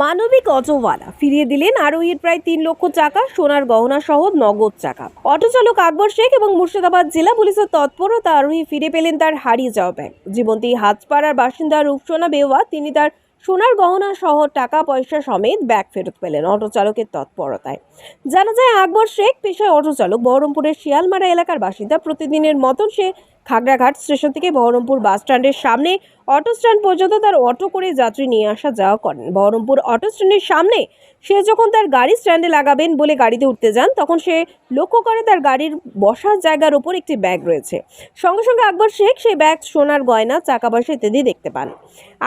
মানবিক অটোওয়ালা ফিরিয়ে দিলেন আরোহীর প্রায় তিন লক্ষ টাকা, সোনার গহনা সহ নগদ টাকা। অটো চালক আকবর শেখ এবং মুর্শিদাবাদ জেলা পুলিশের তৎপরতা আরোহী ফিরে পেলেন তার হারিয়ে যাওয়া ব্যাগ। জীবন্তী হাজপাড়ার বাসিন্দা রূপসোনা বেওয়া, তিনি তার সোনার গহনা সহ টাকা পয়সা সমেত ব্যাগ ফেরত পেলেন অটো চালকের তৎপরতায়। জানা যায়, আকবর শেখ পেশায় অটো চালক বহরমপুরের শিয়ালমারা এলাকার বাসিন্দা। প্রতিদিনের মতন সে খাগড়াঘাট স্টেশন থেকে বহরমপুর বাস স্ট্যান্ডের সামনে অটো স্ট্যান্ড পর্যন্ত তার অটো করে যাত্রী নিয়ে আসা যাওয়া করেন। বহরমপুর অটো স্ট্যান্ডের সামনে সে যখন তার গাড়ি স্ট্যান্ডে লাগাবেন বলে গাড়িতে উঠতে যান, তখন সে লক্ষ্য করে তার গাড়ির বসার জায়গার উপর একটি ব্যাগ রয়েছে। সঙ্গে সঙ্গে আকবর শেখ সেই ব্যাগ সোনার গয়না চাকা পয়সা ইত্যাদি দেখতে পান।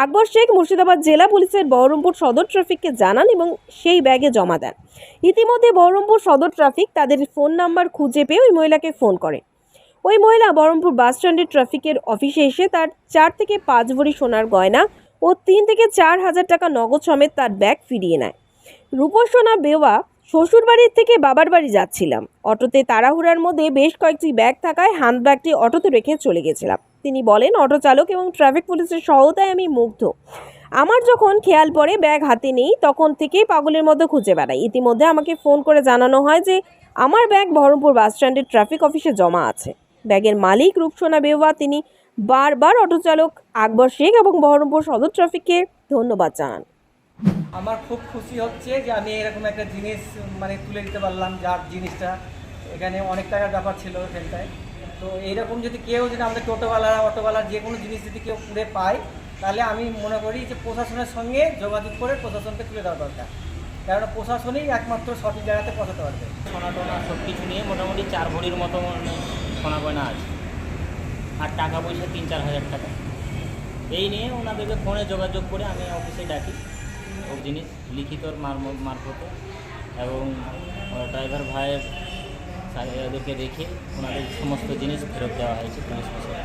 আকবর শেখ মুর্শিদাবাদ জেলা পুলিশের বহরমপুর সদর ট্রাফিককে জানান এবং সেই ব্যাগে জমা দেন। ইতিমধ্যে বহরমপুর সদর ট্রাফিক তাদের ফোন নাম্বার খুঁজে পেয়ে ওই মহিলাকে ফোন করে। ওই মহিলা বহরমপুর বাস স্ট্যান্ডের ট্রাফিকের অফিসে এসে তার চার থেকে পাঁচ ভরি সোনার গয়না ও তিন থেকে চার হাজার টাকা নগদ সমেত তার ব্যাগ ফিরিয়ে নেয়। রূপসোনা বেওয়া শ্বশুরবাড়ির থেকে বাবার বাড়ি যাচ্ছিলাম। অটোতে তাড়াহুড়ার মধ্যে বেশ কয়েকটি ব্যাগ থাকায় হ্যান্ড ব্যাগটি অটোতে রেখে চলে গেছিলাম। তিনি বলেন, অটো চালক এবং ট্রাফিক পুলিশের সহতায় আমি মুগ্ধ। আমার যখন খেয়াল পড়ে ব্যাগ হাতে নেই, তখন থেকেই পাগলের মতো খুঁজে বেড়াই। ইতিমধ্যে আমাকে ফোন করে জানানো হয় যে, আমার ব্যাগ বহরমপুর বাস স্ট্যান্ডের ট্রাফিক অফিসে জমা আছে। ব্যাগের মালিক রূপসোনা বেওয়া তিনি বারবার অটো চালক আকবর শেখ এবং বহরমপুর সদর ট্রাফিককে ধন্যবাদ জানান। আমার খুব খুশি হচ্ছে যে আমি এরকম একটা জিনিস মানে তুলে দিতে পারলাম যার জিনিসটা এখানে অনেক টাকার ব্যাপার ছিল এখানটায় তো এইরকম যদি কেউ যদি আমাদের টোটোওয়ালারা অটোওয়ালা যে কোনো জিনিস যদি কেউ কুড়ে পায় তাহলে আমি মনে করি যে প্রশাসনের সঙ্গে যোগাযোগ করে প্রশাসনকে তুলে দেওয়া দরকার। কেননা প্রশাসনই একমাত্র সঠিক জায়গাতে পৌঁছাতে পারবে। সোনা টোনা সব কিছু নিয়ে মোটামুটি চার ভরির মতো মানে সোনা গয়না আছে আর টাকা পয়সা তিন চার হাজার টাকা এই নিয়ে ওনাদেরকে ফোনে যোগাযোগ করে আমি অফিসে ডাকি সব জিনিস লিখিত মার- মারফতে এবং ড্রাইভার ভাইয়ের ওদেরকে রেখে ওনাদের সমস্ত জিনিস ফেরত দেওয়া হয়েছে পুলিশ প্রশাসনের তরফে।